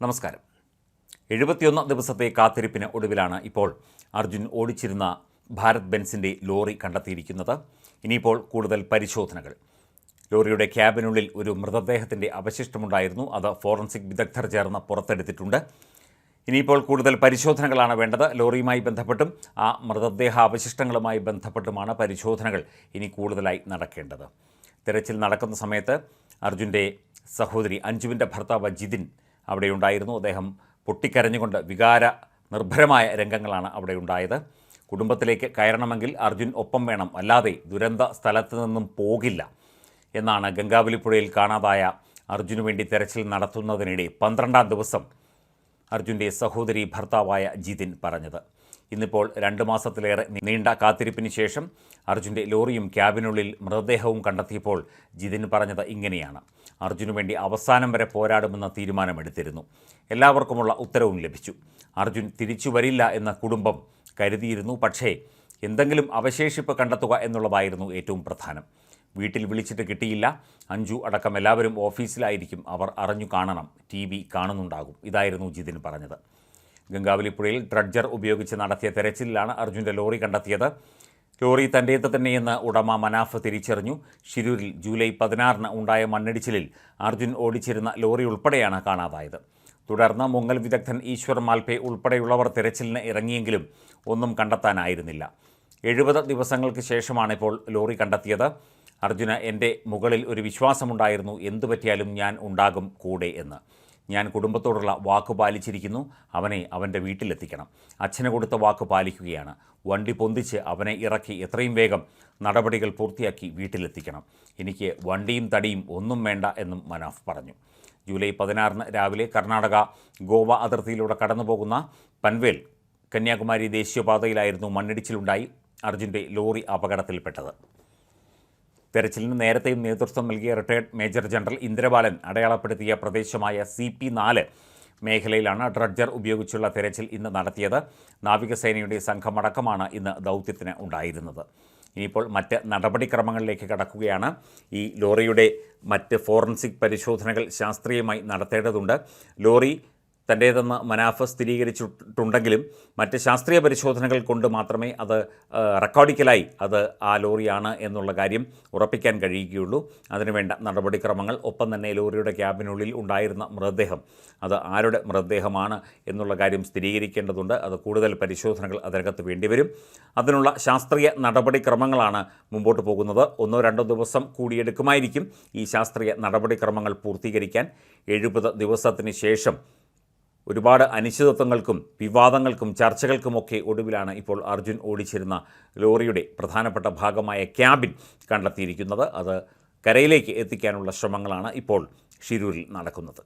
നമസ്കാരം. എഴുപത്തിയൊന്ന് ദിവസത്തെ കാത്തിരിപ്പിന് ഒടുവിലാണ് ഇപ്പോൾ അർജുൻ ഓടിച്ചിരുന്ന ഭാരത് ബെൻസിന്റെ ലോറി കണ്ടെത്തിയിരിക്കുന്നത്. ഇനിയിപ്പോൾ കൂടുതൽ പരിശോധനകൾ. ലോറിയുടെ ക്യാബിനുള്ളിൽ ഒരു മൃതദേഹത്തിന്റെ അവശിഷ്ടമുണ്ടായിരുന്നു. അത് ഫോറൻസിക് വിദഗ്ധർ ചേർന്ന് പുറത്തെടുത്തിട്ടുണ്ട്. ഇനിയിപ്പോൾ കൂടുതൽ പരിശോധനകളാണ് വേണ്ടത്. ലോറിയുമായി ബന്ധപ്പെട്ടും ആ മൃതദേഹ അവശിഷ്ടങ്ങളുമായി ബന്ധപ്പെട്ടുമാണ് പരിശോധനകൾ ഇനി കൂടുതലായി നടക്കേണ്ടത്. തിരച്ചിൽ നടക്കുന്ന സമയത്ത് അർജുന്റെ സഹോദരി അഞ്ജുവിന്റെ ഭർത്താവ് ജിതിൻ അവിടെയുണ്ടായിരുന്നു. അദ്ദേഹം പൊട്ടിക്കരഞ്ഞുകൊണ്ട് വികാര നിർഭരമായ രംഗങ്ങളാണ് അവിടെ ഉണ്ടായത് കുടുംബത്തിലേക്ക് കയറണമെങ്കിൽ അർജുൻ ഒപ്പം വേണം. അല്ലാതെ ദുരന്ത സ്ഥലത്ത് നിന്നും പോകില്ല എന്നാണ് ഗംഗാവലിപ്പുഴയിൽ കാണാതായ അർജുനു വേണ്ടി തെരച്ചിൽ നടത്തുന്നതിനിടെ പന്ത്രണ്ടാം ദിവസം അർജുന്റെ സഹോദരി ഭർത്താവായ ജിതിൻ പറഞ്ഞത്. ഇന്നിപ്പോൾ രണ്ട് മാസത്തിലേറെ നീണ്ട കാത്തിരിപ്പിന് ശേഷം അർജുന്റെ ലോറിയും ക്യാബിനുള്ളിൽ മൃതദേഹവും കണ്ടെത്തിയപ്പോൾ ജിതിൻ പറഞ്ഞത് ഇങ്ങനെയാണ്. അർജുനു വേണ്ടി അവസാനം വരെ പോരാടുമെന്ന തീരുമാനമെടുത്തിരുന്നു. എല്ലാവർക്കുമുള്ള ഉത്തരവും ലഭിച്ചു. അർജുൻ തിരിച്ചു വരില്ല എന്ന കുടുംബം കരുതിയിരുന്നു. പക്ഷേ എന്തെങ്കിലും അവശേഷിപ്പ് കണ്ടെത്തുക എന്നുള്ളതായിരുന്നു ഏറ്റവും പ്രധാനം. വീട്ടിൽ വിളിച്ചിട്ട് കിട്ടിയില്ല. അഞ്ചു അടക്കം എല്ലാവരും ഓഫീസിലായിരിക്കും. അവർ അറിഞ്ഞു കാണണം. ടി കാണുന്നുണ്ടാകും. ഇതായിരുന്നു ജിതിൻ പറഞ്ഞത്. ഗംഗാവലിപ്പുഴയിൽ ഡ്രഡ്ജർ ഉപയോഗിച്ച് നടത്തിയ തെരച്ചിലിലാണ് അർജുന്റെ ലോറി കണ്ടെത്തിയത്. ലോറി തന്റേത് തന്നെയെന്ന് ഉടമ മനാഫ് തിരിച്ചറിഞ്ഞു. ഷിരൂരിൽ ജൂലൈ പതിനാറിന് ഉണ്ടായ മണ്ണിടിച്ചിലിൽ അർജുൻ ഓടിച്ചിരുന്ന ലോറി ഉൾപ്പെടെയാണ് കാണാതായത്. തുടർന്ന് മുങ്ങൽ വിദഗ്ധൻ ഈശ്വർ മാൽപെ ഉൾപ്പെടെയുള്ളവർ തെരച്ചിലിന് ഇറങ്ങിയെങ്കിലും ഒന്നും കണ്ടെത്താനായിരുന്നില്ല. എഴുപത് ദിവസങ്ങൾക്ക് ശേഷമാണ് ഇപ്പോൾ ലോറി കണ്ടെത്തിയത്. അർജുന എന്റെ മുകളിൽ ഒരു വിശ്വാസമുണ്ടായിരുന്നു. എന്തു പറ്റിയാലും ഞാൻ ഉണ്ടാകും കൂടെ എന്ന്. ഞാൻ കുടുംബത്തോടുള്ള വാക്ക് പാലിച്ചിരിക്കുന്നു. അവനെ അവന്റെ വീട്ടിലെത്തിക്കണം. അച്ഛന് കൊടുത്ത വാക്ക് പാലിക്കുകയാണ്. വണ്ടി പൊന്തിച്ച് അവനെ ഇറക്കി എത്രയും വേഗം നടപടികൾ പൂർത്തിയാക്കി വീട്ടിലെത്തിക്കണം. എനിക്ക് വണ്ടിയും തടിയും ഒന്നും വേണ്ട എന്നും മനാഫ് പറഞ്ഞു. ജൂലൈ പതിനാറിന് രാവിലെ കർണാടക ഗോവ അതിർത്തിയിലൂടെ കടന്നുപോകുന്ന പൻവേൽ കന്യാകുമാരി ദേശീയപാതയിലായിരുന്നു മണ്ണിടിച്ചിലുണ്ടായി അർജുന്റെ ലോറി അപകടത്തിൽപ്പെട്ടത്. തെരച്ചിലിന് നേരത്തെയും നേതൃത്വം നൽകിയ റിട്ടയർഡ് മേജർ ജനറൽ ഇന്ദ്രബാലൻ അടയാളപ്പെടുത്തിയ പ്രദേശമായ സി പി നാല് മേഖലയിലാണ് ഡ്രഡ്ജർ ഉപയോഗിച്ചുള്ള തെരച്ചിൽ ഇന്ന് നടത്തിയത്. നാവികസേനയുടെ സംഘമടക്കമാണ് ഇന്ന് ദൗത്യത്തിന് ഉണ്ടായിരുന്നത്. ഇനിയിപ്പോൾ മറ്റ് നടപടിക്രമങ്ങളിലേക്ക് കടക്കുകയാണ്. ഈ ലോറിയുടെ മറ്റ് ഫോറൻസിക് പരിശോധനകൾ ശാസ്ത്രീയമായി നടത്തേണ്ടതുണ്ട്. ലോറി തന്റേതെന്ന് മനാഫ് സ്ഥിരീകരിച്ചിട്ടുണ്ടെങ്കിലും മറ്റ് ശാസ്ത്രീയ പരിശോധനകൾ കൊണ്ട് മാത്രമേ അത് റെക്കോർഡിക്കലായി അത് ആ ലോറിയാണ് എന്നുള്ള കാര്യം ഉറപ്പിക്കാൻ കഴിയുകയുള്ളൂ. അതിനുവേണ്ട നടപടിക്രമങ്ങൾ ഒപ്പം തന്നെ ലോറിയുടെ ക്യാബിനുള്ളിൽ ഉണ്ടായിരുന്ന മൃതദേഹം അത് ആരുടെ മൃതദേഹമാണ് എന്നുള്ള കാര്യം സ്ഥിരീകരിക്കേണ്ടതുണ്ട്. അത് കൂടുതൽ പരിശോധനകൾ അതിനകത്ത് വേണ്ടിവരും. അതിനുള്ള ശാസ്ത്രീയ നടപടിക്രമങ്ങളാണ് മുമ്പോട്ട് പോകുന്നത്. ഒന്നോ രണ്ടോ ദിവസം കൂടിയെടുക്കുമായിരിക്കും ഈ ശാസ്ത്രീയ നടപടിക്രമങ്ങൾ പൂർത്തീകരിക്കാൻ. എഴുപത് ദിവസത്തിന് ശേഷം ഒരുപാട് അനിശ്ചിതത്വങ്ങൾക്കും വിവാദങ്ങൾക്കും ചർച്ചകൾക്കുമൊക്കെ ഒടുവിലാണ് ഇപ്പോൾ അർജുൻ ഓടിച്ചിരുന്ന ലോറിയുടെ പ്രധാനപ്പെട്ട ഭാഗമായ ക്യാബിൻ കണ്ടെത്തിയിരിക്കുന്നത്. അത് കരയിലേക്ക് എത്തിക്കാനുള്ള ശ്രമങ്ങളാണ് ഇപ്പോൾ ഷിരൂരിൽ നടക്കുന്നത്.